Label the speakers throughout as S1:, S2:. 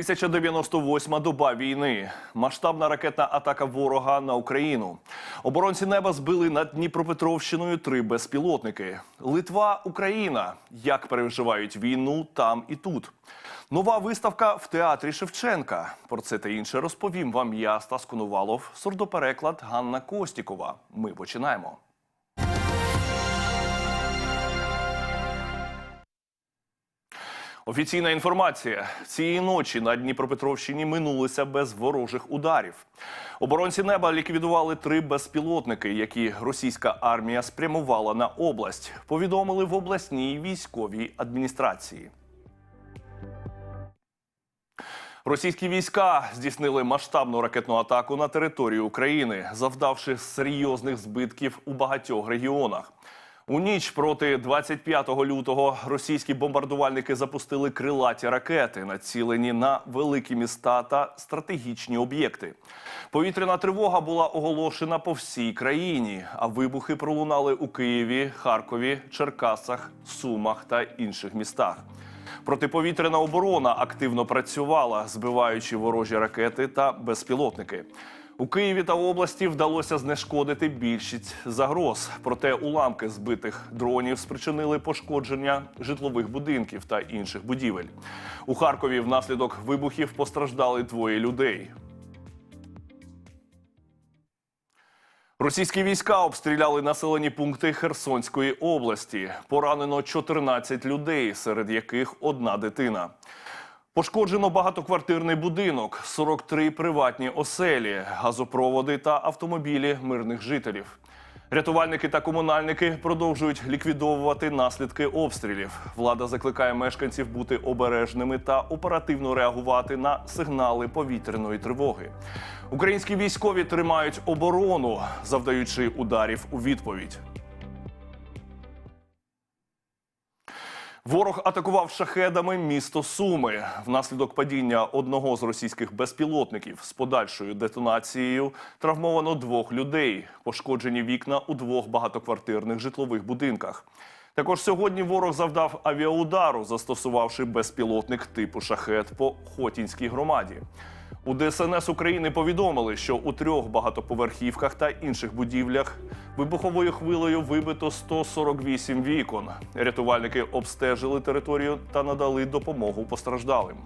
S1: 1098 доба війни. Масштабна ракетна атака ворога на Україну. Оборонці неба збили над Дніпропетровщиною три безпілотники. Литва, Україна. Як переживають війну там і тут. Нова виставка в театрі Шевченка. Про це та інше розповім вам я, Стас Конувалов, сурдопереклад Ганна Костікова. Ми починаємо. Офіційна інформація цієї ночі на Дніпропетровщині минулися без ворожих ударів. Оборонці неба ліквідували три безпілотники, які російська армія спрямувала на область. Повідомили в обласній військовій адміністрації. Російські війська здійснили масштабну ракетну атаку на територію України, завдавши серйозних збитків у багатьох регіонах. У ніч проти 25 лютого російські бомбардувальники запустили крилаті ракети, націлені на великі міста та стратегічні об'єкти. Повітряна тривога була оголошена по всій країні, а вибухи пролунали у Києві, Харкові, Черкасах, Сумах та інших містах. Протиповітряна оборона активно працювала, збиваючи ворожі ракети та безпілотники. У Києві та області вдалося знешкодити більшість загроз. Проте уламки збитих дронів спричинили пошкодження житлових будинків та інших будівель. У Харкові внаслідок вибухів постраждали двоє людей. Російські війська обстріляли населені пункти Херсонської області. Поранено 14 людей, серед яких одна дитина. Пошкоджено багатоквартирний будинок, 43 приватні оселі, газопроводи та автомобілі мирних жителів. Рятувальники та комунальники продовжують ліквідовувати наслідки обстрілів. Влада закликає мешканців бути обережними та оперативно реагувати на сигнали повітряної тривоги. Українські військові тримають оборону, завдаючи ударів у відповідь. Ворог атакував шахедами місто Суми. Внаслідок падіння одного з російських безпілотників з подальшою детонацією травмовано двох людей. Пошкоджені вікна у двох багатоквартирних житлових будинках. Також сьогодні ворог завдав авіаудару, застосувавши безпілотник типу шахет по Хотінській громаді. У ДСНС України повідомили, що у трьох багатоповерхівках та інших будівлях вибуховою хвилею вибито 148 вікон. Рятувальники обстежили територію та надали допомогу постраждалим.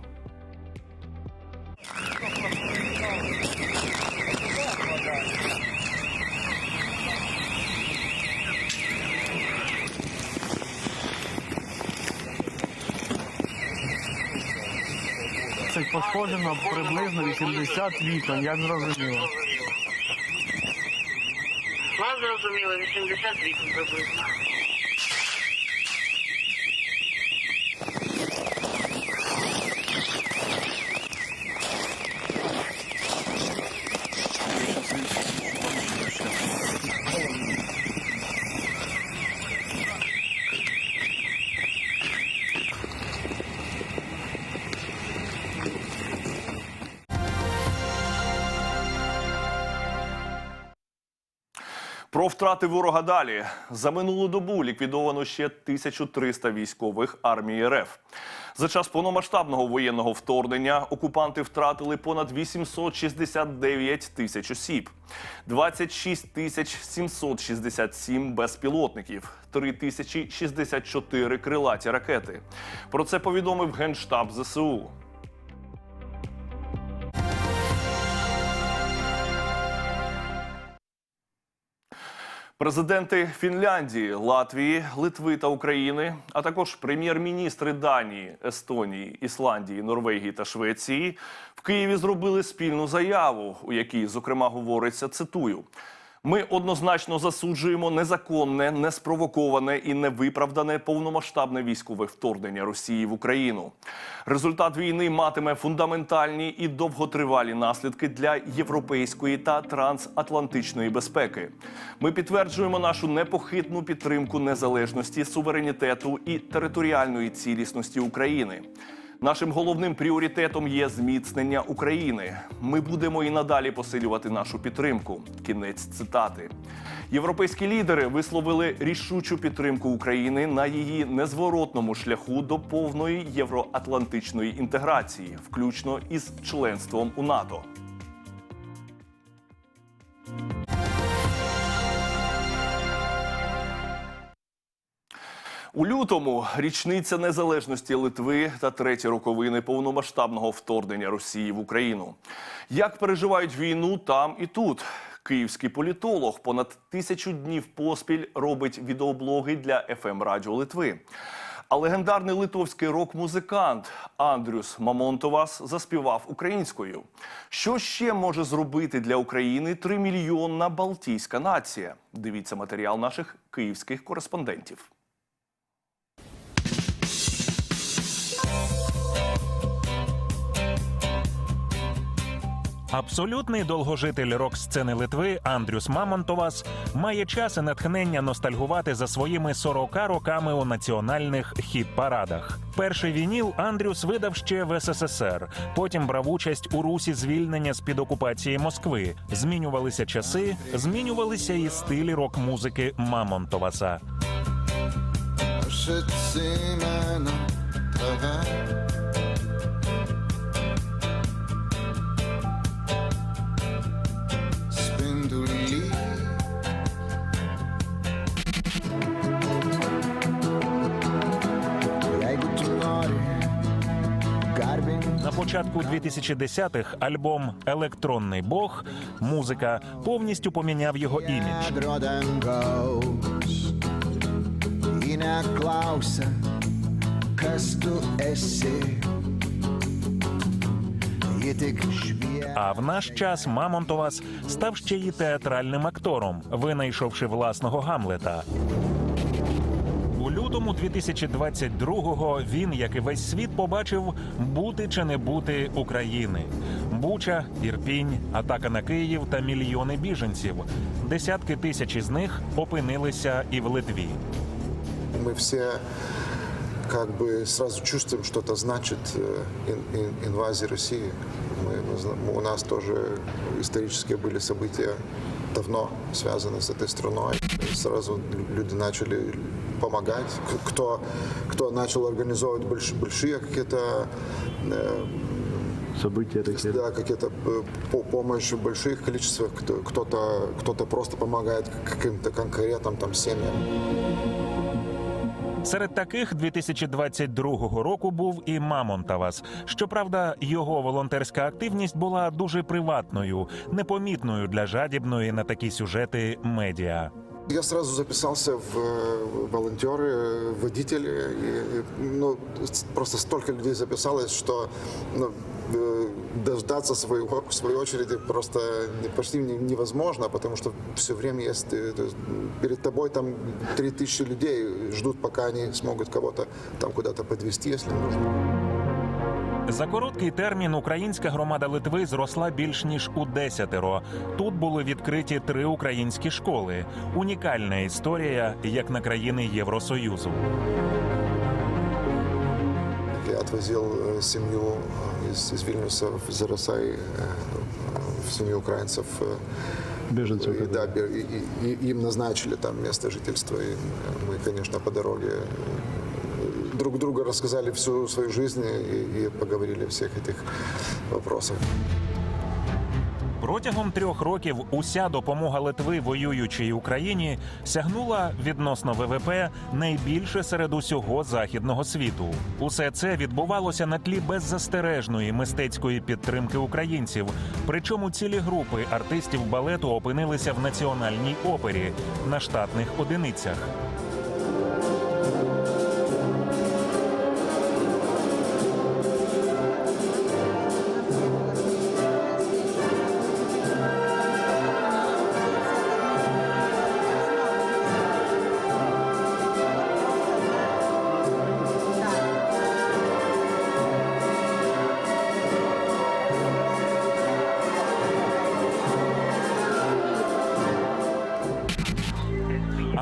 S2: Це пошкоджено приблизно 80 вікон, як зрозуміло.
S3: Вас зрозуміло, 80 вікон приблизно.
S1: Втрати ворога далі за минулу добу ліквідовано ще 1300 військових армії РФ. За час повномасштабного воєнного вторгнення окупанти втратили понад 869 тисяч осіб, 26 тисяч 767 безпілотників, 3064 крилаті ракети. Про це повідомив генштаб ЗСУ. Президенти Фінляндії, Латвії, Литви та України, а також прем'єр-міністри Данії, Естонії, Ісландії, Норвегії та Швеції в Києві зробили спільну заяву, у якій, зокрема, говориться цитую. Ми однозначно засуджуємо незаконне, неспровоковане і невиправдане повномасштабне військове вторгнення Росії в Україну. Результат війни матиме фундаментальні і довготривалі наслідки для європейської та трансатлантичної безпеки. Ми підтверджуємо нашу непохитну підтримку незалежності, суверенітету і територіальної цілісності України. Нашим головним пріоритетом є зміцнення України. Ми будемо і надалі посилювати нашу підтримку. Кінець цитати. Європейські лідери висловили рішучу підтримку України на її незворотному шляху до повної євроатлантичної інтеграції, включно із членством у НАТО. У лютому річниця незалежності Литви та треті роковини повномасштабного вторгнення Росії в Україну. Як переживають війну там і тут? Київський політолог понад тисячу днів поспіль робить відеоблоги для fm радіо Литви. А легендарний литовський рок-музикант Андрюс Мамонтовас заспівав українською. Що ще може зробити для України тримільйонна балтійська нація? Дивіться матеріал наших київських кореспондентів.
S4: Абсолютний довгожитель рок-сцени Литви Андрюс Мамонтовас має час і натхнення ностальгувати за своїми 40 роками у національних хіт-парадах. Перший вініл Андрюс видав ще в СССР. Потім брав участь у русі звільнення з під окупації Москви. Змінювалися часи, змінювалися і стилі рок-музики Мамонтоваса. Початку 2010-х альбом Електронний Бог музика повністю поміняв його імідж. А в наш час Мамонтовас став ще й театральним актором, винайшовши власного Гамлета У лютому 2022-го він, як і весь світ, побачив бути чи не бути України. Буча, Ірпінь, атака на Київ та мільйони біженців. Десятки тисяч із них опинилися і в Литві.
S5: мы все как бы сразу чувствуем, что это значит э, ин- ин- инвазия России. Мы- мы зна- у нас тоже исторические были события давно связаны с этой страной. И сразу лю- люди начали помогать. К- Кто, кто начал организовывать больш- большие какие-то э,
S2: События такі.
S5: да, какие-то э, по- помощь в больших количествах, кто- кто-то кто просто помогает каким-то конкретным там семьям.
S4: Серед таких 2022 року був і Мамонтавас. Щоправда, його волонтерська активність була дуже приватною, непомітною для жадібної на такі сюжети медіа.
S5: Я сразу записался в э, волонтеры, водители. И, ну, просто столько людей записалось, что ну, э, дождаться своего, своей очереди просто почти не- невозможно, потому что все время есть... э, есть, перед тобой там 3000 людей ждут, пока они смогут кого-то там куда-то подвести, если нужно.
S4: За короткий термін українська громада Литви зросла більш ніж у десятеро. Тут були відкриті три українські школи. Унікальна історія, як на країни Євросоюзу.
S5: Я отвозил э, семью э, из, из Вильнюса в Зарасай, э, в семью украинцев. э,
S2: Біженців.
S5: И, да, бе- и, и- и им назначили там место жительства. И э, мы, конечно, по дороге э, друг друга рассказали всю свою жизнь и, и поговорили о всех вопросах.
S4: Протягом трьох років уся допомога Литви воюючій Україні сягнула відносно ВВП найбільше серед усього західного світу. Усе це відбувалося на тлі беззастережної мистецької підтримки українців. Причому цілі групи артистів балету опинилися в національній опері на штатних одиницях.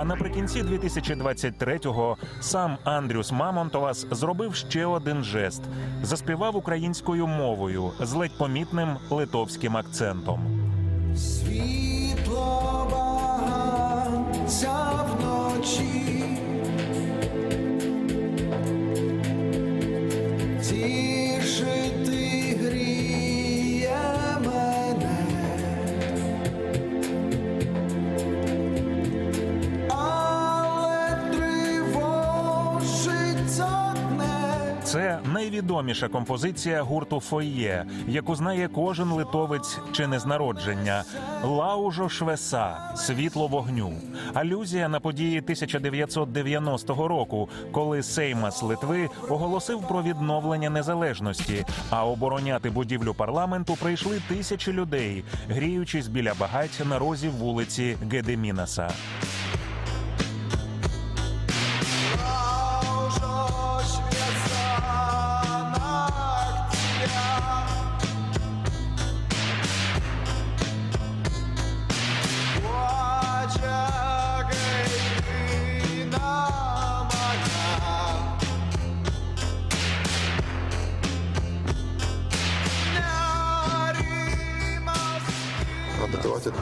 S4: А наприкінці 2023-го сам Андрюс Мамонтовас зробив ще один жест: заспівав українською мовою з ледь помітним литовським акцентом. Найвідоміша композиція гурту Фойє, яку знає кожен литовець чи не з народження. Лаужо Швеса світло вогню. Алюзія на події 1990 року, коли Сеймас Литви оголосив про відновлення незалежності. А обороняти будівлю парламенту прийшли тисячі людей, гріючись біля багать на розі вулиці Гедемінаса.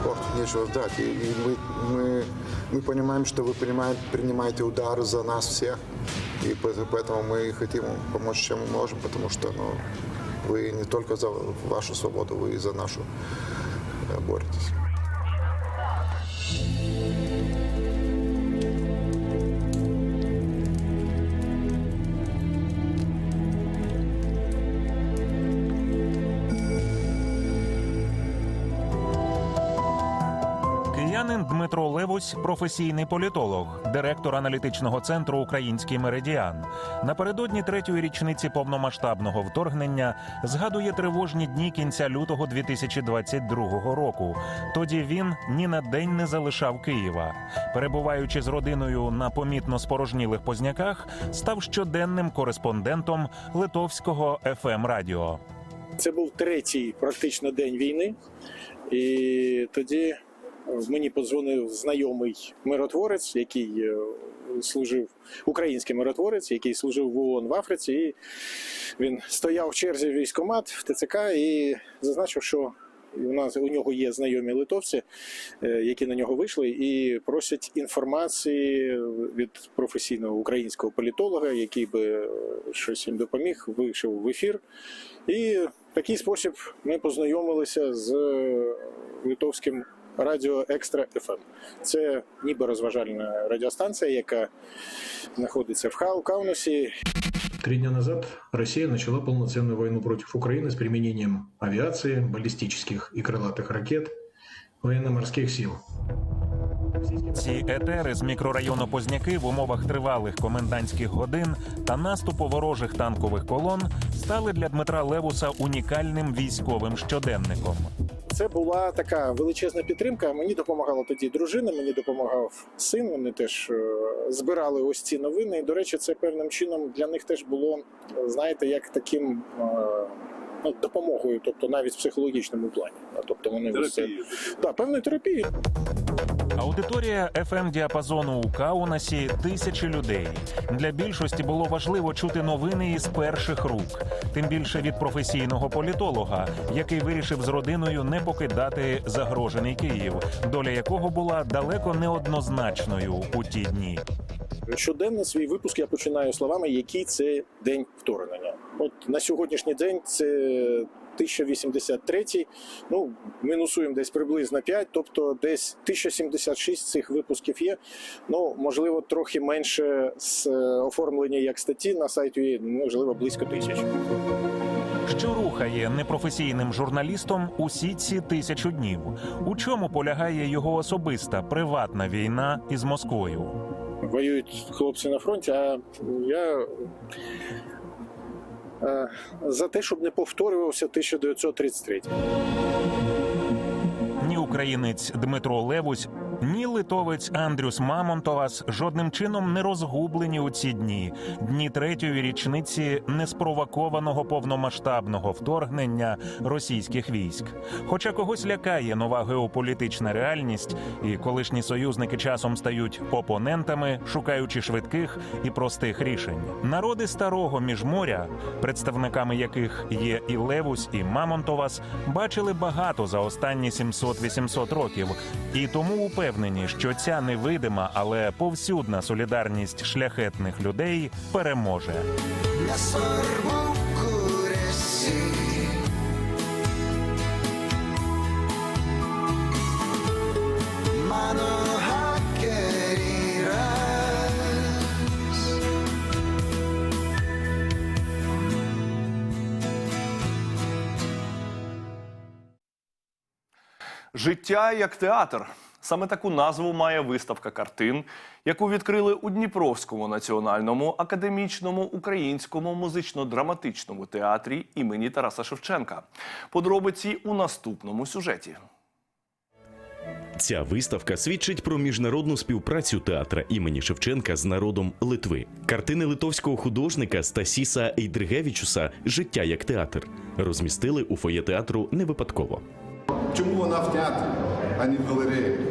S5: От отрывать этот порт нечего ждать. И, и мы, мы, мы понимаем, что вы принимаете, принимаете удары за нас всех. И по- поэтому мы хотим помочь, чем мы можем, потому что ну, вы не только за вашу свободу, вы и за нашу э, боретесь.
S4: Дмитро професійний політолог, директор аналітичного центру Український меридіан. Напередодні третьої річниці повномасштабного вторгнення згадує тривожні дні кінця лютого 2022 року. Тоді він ні на день не залишав Києва. Перебуваючи з родиною на помітно спорожнілих позняках, став щоденним кореспондентом литовського fm радіо.
S6: Це був третій практично день війни, і тоді мені подзвонив знайомий миротворець, який е, служив український миротворець, який служив в ООН в Африці. І він стояв в черзі в військкомат в ТЦК і зазначив, що у нас у нього є знайомі литовці, е, які на нього вийшли, і просять інформації від професійного українського політолога, який би е, щось їм допоміг, вийшов в ефір. І в такий спосіб ми познайомилися з е, литовським радіо Екстра ФМ. Це ніби розважальна радіостанція, яка знаходиться в Хау Каунасі.
S7: Три дня назад Россия начала полноценную войну против Украины с применением авиации, баллистических и крылатых ракет, военно-морских сил.
S4: Ці етери з мікрорайону Позняки в умовах тривалих комендантських годин та наступу ворожих танкових колон стали для Дмитра Левуса унікальним військовим щоденником.
S6: Це була така величезна підтримка. Мені допомагала тоді дружина, мені допомагав син. Вони теж е, збирали ось ці новини. І, до речі, це певним чином для них теж було, знаєте, як таким. е, Ну, допомогою, тобто навіть в психологічному плані. Тобто вони все... це да, певною терапією.
S4: Аудиторія fm діапазону у Каунасі тисячі людей. Для більшості було важливо чути новини із перших рук, тим більше від професійного політолога, який вирішив з родиною не покидати загрожений Київ, доля якого була далеко неоднозначною у ті дні.
S6: Щоденно свій випуск я починаю словами, який це день вторгнення. От на сьогоднішній день це 1083, ну мінусуємо десь приблизно 5, тобто десь 1076 цих випусків є. Ну можливо, трохи менше з е, оформлення як статті на сайті, можливо, близько тисячі.
S4: Що рухає непрофесійним журналістом усі ці тисячу днів? У чому полягає його особиста приватна війна із Москвою?
S6: Воюють хлопці на фронті, а я за те, щоб не повторювався 1933.
S4: Ні українець Дмитро Левусь, Ні литовець Андрюс Мамонтовас жодним чином не розгублені у ці дні, дні третьої річниці неспровокованого повномасштабного вторгнення російських військ. Хоча когось лякає нова геополітична реальність, і колишні союзники часом стають опонентами, шукаючи швидких і простих рішень. Народи старого міжморя, представниками яких є і Левусь, і Мамонтовас, бачили багато за останні 700-800 років, і тому упевнені, що ця невидима, але повсюдна солідарність шляхетних людей переможе.
S1: Життя як театр. Саме таку назву має виставка картин, яку відкрили у Дніпровському національному академічному українському музично-драматичному театрі імені Тараса Шевченка. Подробиці у наступному сюжеті.
S8: Ця виставка свідчить про міжнародну співпрацю театра імені Шевченка з народом Литви. Картини литовського художника Стасіса Ейдригевічуса Життя як театр розмістили у фоє театру не випадково.
S9: Чому вона в театрі, а не в галереї?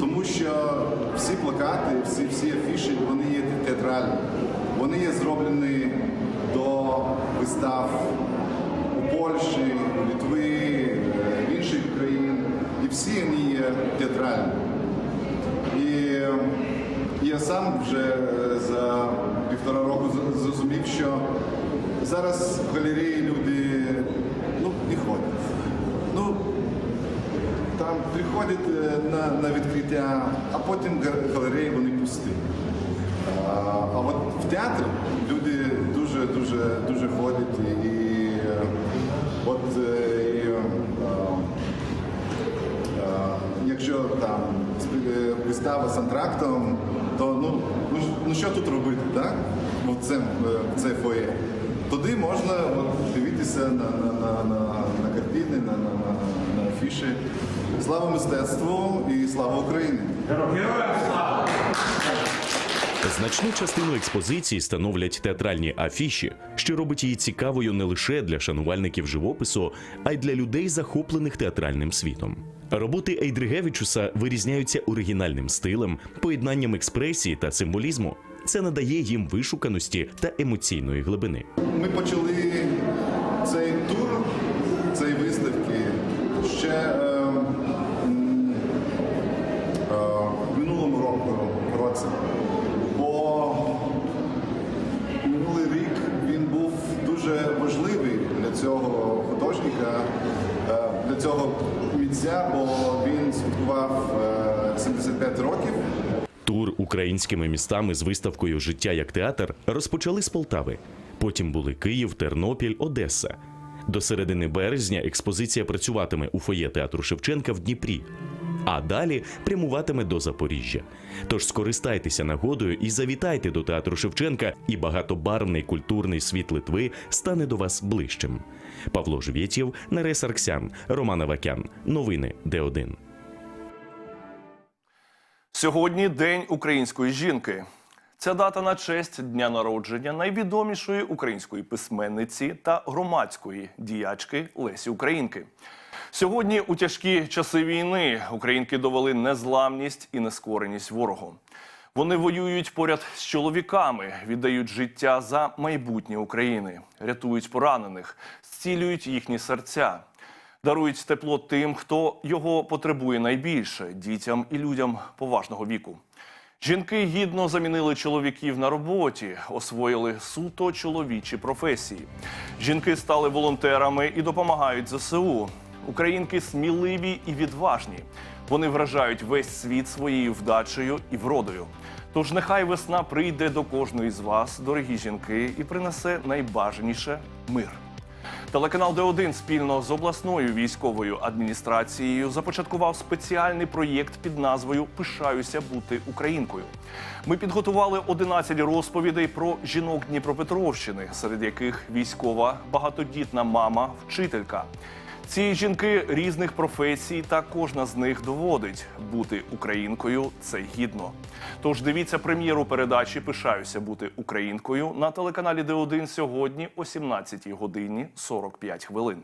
S9: Тому що всі плакати, всі, всі афіші, вони є театральні. Вони є зроблені до вистав у Польщі, у Литви, в інших країн. І всі вони є театральні. І я сам вже е, за півтора року зрозумів, що зараз в галереї люди ну, не ходять. Ну, там приходять е, на, на відкриття, а потім галереї вони пусті. А, от в театр люди дуже дуже дуже ходять і, от е, і, е, якщо там вистава з антрактом, то ну, ну, ну що тут робити, так? В цим, е, це фоє. Туди можна от, дивитися на, на, на, на, на картини, на, на, на, на. Слава мистецтву і слава Україні!
S8: Значну частину експозиції становлять театральні афіші, що робить її цікавою не лише для шанувальників живопису, а й для людей, захоплених театральним світом. Роботи Ейдригевічуса вирізняються оригінальним стилем, поєднанням експресії та символізму. Це надає їм вишуканості та емоційної глибини.
S9: Ми почали цього митця, бо він святкував е, 75 років.
S8: Тур українськими містами з виставкою Життя як театр розпочали з Полтави. Потім були Київ, Тернопіль, Одеса. До середини березня експозиція працюватиме у фоє театру Шевченка в Дніпрі. А далі прямуватиме до Запоріжжя. Тож скористайтеся нагодою і завітайте до театру Шевченка, і багатобарвний культурний світ Литви стане до вас ближчим. Павло Жвєтєв, Нарес Арксян, Роман Авакян. Новини Д1.
S1: Сьогодні День української жінки. Ця дата на честь дня народження найвідомішої української письменниці та громадської діячки Лесі Українки. Сьогодні, у тяжкі часи війни, українки довели незламність і нескореність ворогу. Вони воюють поряд з чоловіками, віддають життя за майбутнє України, рятують поранених, зцілюють їхні серця, дарують тепло тим, хто його потребує найбільше дітям і людям поважного віку. Жінки гідно замінили чоловіків на роботі, освоїли суто чоловічі професії. Жінки стали волонтерами і допомагають ЗСУ. Українки сміливі і відважні. Вони вражають весь світ своєю вдачею і вродою. Тож нехай весна прийде до кожної з вас, дорогі жінки, і принесе найбажаніше мир. Телеканал Д1 спільно з обласною військовою адміністрацією започаткував спеціальний проєкт під назвою Пишаюся бути українкою. Ми підготували 11 розповідей про жінок Дніпропетровщини, серед яких військова багатодітна мама, вчителька. Ці жінки різних професій, та кожна з них доводить бути українкою це гідно. Тож дивіться прем'єру передачі Пишаюся бути українкою на телеканалі Д1 сьогодні о 17 годині 45 хвилин.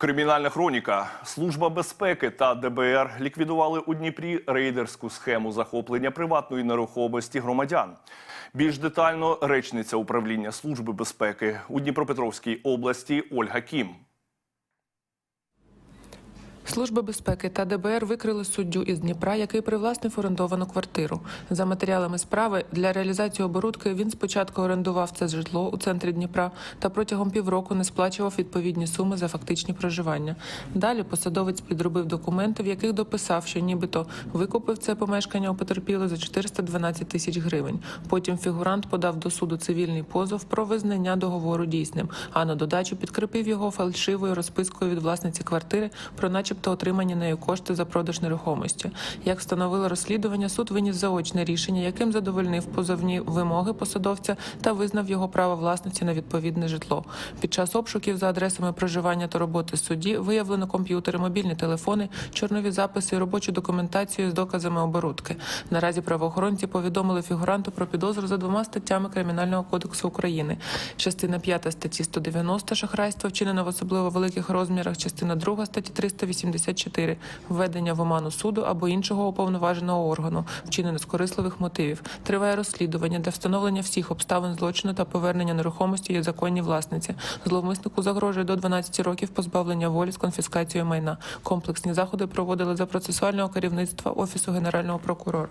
S1: Кримінальна хроніка, служба безпеки та ДБР ліквідували у Дніпрі рейдерську схему захоплення приватної нерухомості громадян. Більш детально речниця управління служби безпеки у Дніпропетровській області Ольга Кім.
S10: Служба безпеки та ДБР викрили суддю із Дніпра, який привласнив орендовану квартиру. За матеріалами справи для реалізації оборудки він спочатку орендував це житло у центрі Дніпра та протягом півроку не сплачував відповідні суми за фактичні проживання. Далі посадовець підробив документи, в яких дописав, що нібито викупив це помешкання у потерпілих за 412 тисяч гривень. Потім фігурант подав до суду цивільний позов про визнання договору дійсним, а на додачу підкріпив його фальшивою розпискою від власниці квартири про начебто отримані нею кошти за продаж нерухомості. Як встановило розслідування, суд виніс заочне рішення, яким задовольнив позовні вимоги посадовця та визнав його право власності на відповідне житло. Під час обшуків за адресами проживання та роботи судді виявлено комп'ютери, мобільні телефони, чорнові записи, робочу документацію з доказами оборудки. Наразі правоохоронці повідомили фігуранту про підозру за двома статтями Кримінального кодексу України. Частина 5 статті 190 шахрайство вчинено в особливо великих розмірах. Частина 2 статті 384 введення в оману суду або іншого уповноваженого органу, вчинене з корисливих мотивів. Триває розслідування для встановлення всіх обставин злочину та повернення нерухомості є законній власниці. Зловмиснику загрожує до 12 років позбавлення волі з конфіскацією майна. Комплексні заходи проводили за процесуального керівництва офісу генерального прокурора.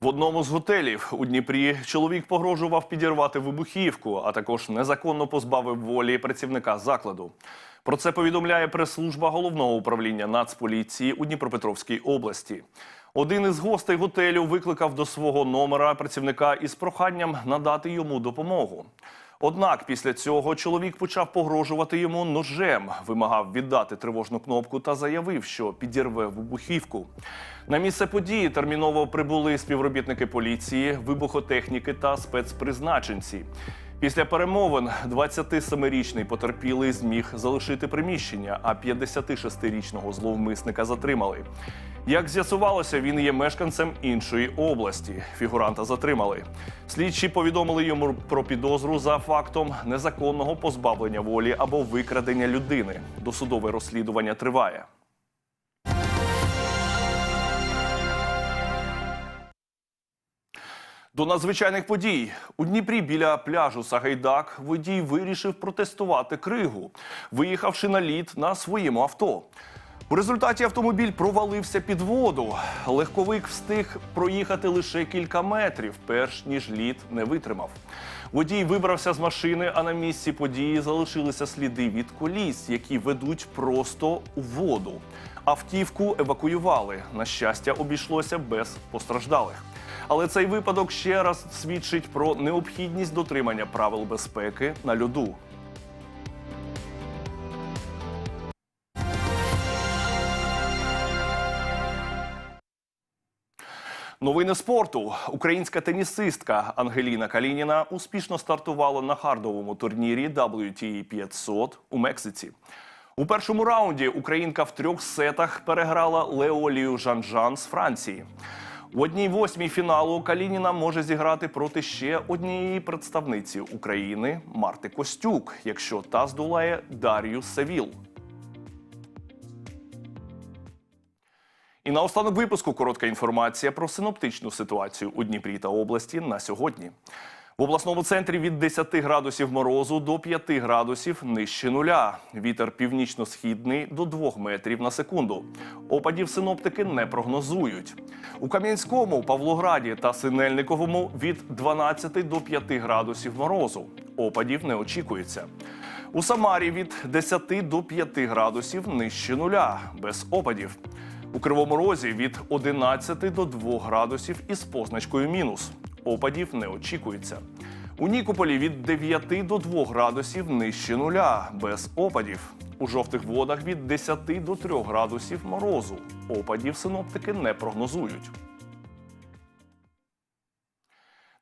S1: В одному з готелів у Дніпрі чоловік погрожував підірвати вибухівку, а також незаконно позбавив волі працівника закладу. Про це повідомляє прес-служба головного управління Нацполіції у Дніпропетровській області. Один із гостей готелю викликав до свого номера працівника із проханням надати йому допомогу. Однак після цього чоловік почав погрожувати йому ножем, вимагав віддати тривожну кнопку та заявив, що підірве вибухівку. На місце події терміново прибули співробітники поліції, вибухотехніки та спецпризначенці. Після перемовин 27-річний потерпілий зміг залишити приміщення, а 56-річного зловмисника затримали. Як з'ясувалося, він є мешканцем іншої області. Фігуранта затримали. Слідчі повідомили йому про підозру за фактом незаконного позбавлення волі або викрадення людини. Досудове розслідування триває. До надзвичайних подій у Дніпрі біля пляжу Сагайдак водій вирішив протестувати кригу, виїхавши на лід на своєму авто. У результаті автомобіль провалився під воду. Легковик встиг проїхати лише кілька метрів, перш ніж лід не витримав. Водій вибрався з машини, а на місці події залишилися сліди від коліс, які ведуть просто у воду. Автівку евакуювали. На щастя, обійшлося без постраждалих. Але цей випадок ще раз свідчить про необхідність дотримання правил безпеки на льоду. Новини спорту. Українська тенісистка Ангеліна Калініна успішно стартувала на хардовому турнірі WTA 500 у Мексиці. У першому раунді українка в трьох сетах переграла Леолію Жанжан з Франції. У одній восьмій фіналу Калініна може зіграти проти ще однієї представниці України Марти Костюк, якщо та здолає Дар'ю Севіл. І на останок випуску коротка інформація про синоптичну ситуацію у Дніпрі та області на сьогодні. В обласному центрі від 10 градусів морозу до 5 градусів нижче нуля. Вітер північно-східний до 2 метрів на секунду. Опадів синоптики не прогнозують. У Кам'янському, Павлограді та Синельниковому від 12 до 5 градусів морозу. Опадів не очікується. У Самарі від 10 до 5 градусів нижче нуля, без опадів. У Кривому Розі від 11 до 2 градусів із позначкою мінус. Опадів не очікується. У Нікополі від 9 до 2 градусів нижче нуля, без опадів. У жовтих водах від 10 до 3 градусів морозу. Опадів синоптики не прогнозують.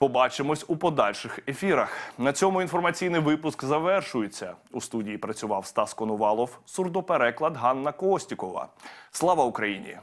S1: Побачимось у подальших ефірах. На цьому інформаційний випуск завершується. У студії працював Стас Конувалов, сурдопереклад Ганна Костікова. Слава Україні!